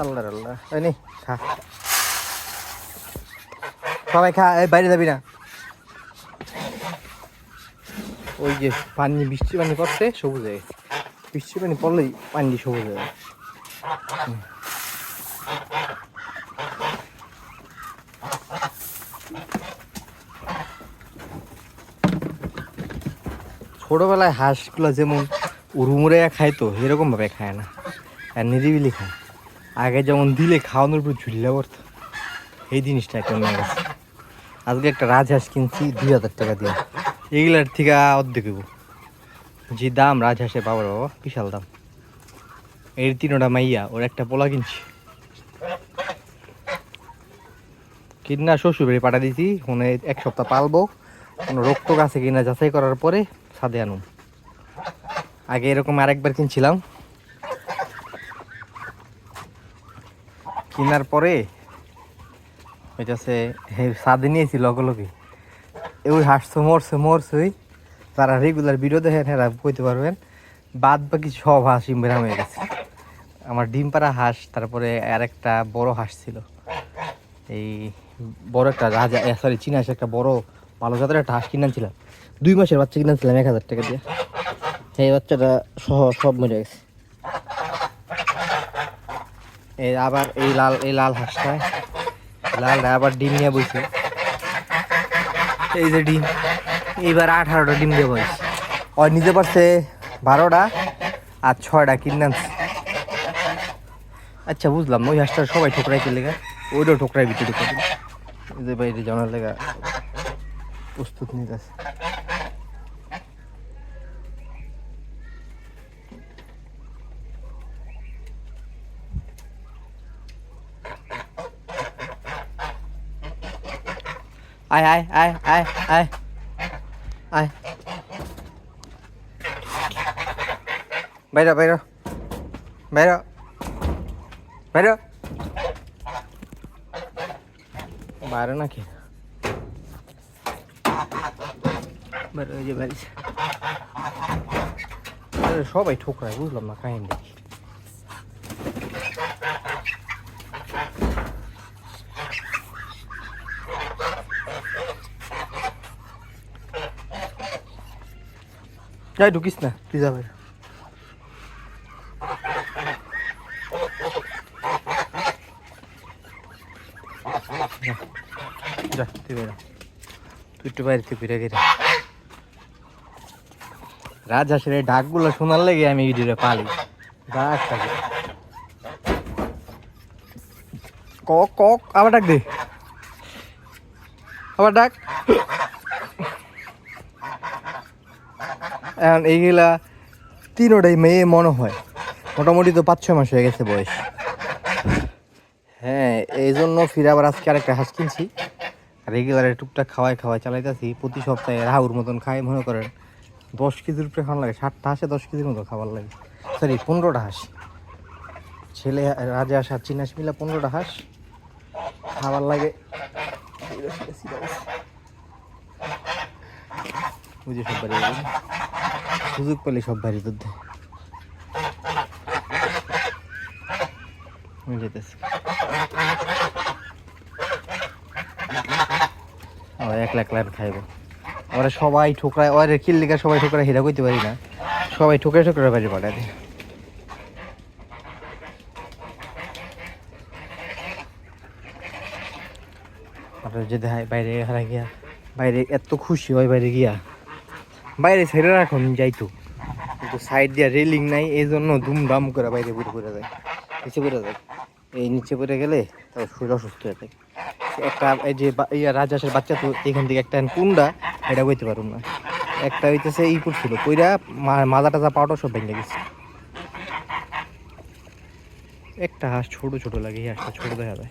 আল্লাহ এই নে, খা। খা, এই বাইরে যাবি না। ওই যে পানি, বৃষ্টি পানি বৃষ্টি পানি পানি সবুজ যেমন উড়ুমুড়ে খাইতো এরকম ভাবে খায় না। আর নিরিবিলি খায়। আগে যেমন দিলে খাওয়ানোর উপর ঝুলিয়ে পড়তো, এই জিনিসটা এখন নিয়ে গেছে। আজকে একটা রাজহাঁস কিনছি, দুই হাজার টাকা দিয়ে। এগুলার থেকে অর্ধেক যে দাম রাজহাঁসের বাবার বাবা, বিশাল দাম। এর তিনোটা মাইয়া, ওর একটা পোলা কিনছি। কিনা শ্বশুর বাড়ি পাঠা দিয়েছি মানে এক সপ্তাহ পালবো। কোনো রোগ টোক আছে কিনা যাচাই করার পরে ছাদে আনুম। আগে এরকম আরেকবার কিনছিলাম। কেনার পরে হইতাছে ছাদে নিয়েছি লগে লগে। ওই হাসছে, মরছে মরছে ওই। যারা রেগুলার ভিডিও দেখেন এরা কইতে পারবেন বাদ বাকি সব হাঁস ইমরাম হয়ে গেছে। আমার ডিম পাড়া হাঁস, তারপরে আর একটা বড় হাঁস ছিল। এই বড় একটা রাজা সরি চীনা হাঁস একটা বড়, ভালো জাতের একটা হাঁস কিনেছিলাম দুই মাসের বাচ্চা কিনেছিলাম এক হাজার টাকা দিয়ে। সেই বাচ্চাটা সহ সব মরে গেছে। এই আবার এই লাল এই লাল হাঁসটা। লালটা আবার ডিম নিয়ে বইছে। এই যে ডিম, এইবার আঠারোটা ডিম দিয়ে বইছে। ওই নিতে পারছে বারোটা আর ছয়টা কিনে আচ্ছা বুঝলাম, ওই হাঁসটা সবাই ঠোকরাই কে লেগা ওইটাও ঠোকরাই ভিতরে করে। এই যে বাইরে জানার লেগা প্রস্তুত নিতে আছে আয় আয় আয় আয় আয় আয় বাইরে বাইরে বাইরে বাইরে বাইরে নাকি বাইরে ওই যে বাইরে আরে সবাই ঠোকরায় বুঝলাম না কাহিনী যাই ঢুকিস না। তুই যাবে যা তুই বেরো। তুই একটু বাইরে তুই ফিরে গেলে রাজহাঁসের এই ডাকগুলো শোনার লেগে আমি ভিডিওটা পালি। ডাক থাকে কক কক আবার ডাক দে। আবার ডাক। এখন এইগুলা তিনোটাই মেয়ে মনে হয়। মোটামুটি তো পাঁচ ছয় মাস হয়ে গেছে বয়স। হ্যাঁ এই জন্য ফিরে আবার আজকে আরেকটা হাঁস কিনছি। রেগুলারে টুকটাক খাওয়াই খাওয়াই চালাইতেছি, প্রতি সপ্তাহে রাহুর মতন খাই মনে করেন। দশ কেজির উপরে খাওয়ার লাগে, ষাটটা হাঁসে দশ কেজির মতো খাবার লাগে। সরি পনেরোটা হাঁস। ছেলে রাজা হাঁস আর চিনাস মিলা পনেরোটা হাঁস খাবার লাগে। বুঝে সব বাড়ি। সুযোগ পেলে সব বাড়ি দুধ আমি একলা একলা খাইব। ওরা সবাই ঠোকরায় ওরে কিল্লিকা সবাই ঠোকরায় হিরা কইতে পারি না। সবাই ঠোকরে ঠোকরে বাড়ি পাঠায় দেয় তারপরে যদি বাইরে হারা গিয়া বাইরে এত খুশি হয় বাইরে গিয়া। বাইরে ছেড়ে রাখুন যাইতো। কিন্তু সাইড দিয়ে রেলিং নাই এই জন্য দুমদাম করে বাইরে ঘুরে ঘুরে যায় নিচে পড়ে যায় এই নিচে পড়ে গেলে তার শরীর অসুস্থ হয়ে যায়। একটা এই যে ইয়া রাজহাঁসের বাচ্চা তো এখান থেকে একটা কুন্ডা, এটা বইতে পারুম না। একটা হইতেছে ই করছিল কইরা মাজা টাজা পাউডার সব ভেঙে গেছে। একটা হাঁস ছোট ছোট লাগে, এই হাঁসটা ছোট দেখা যায়।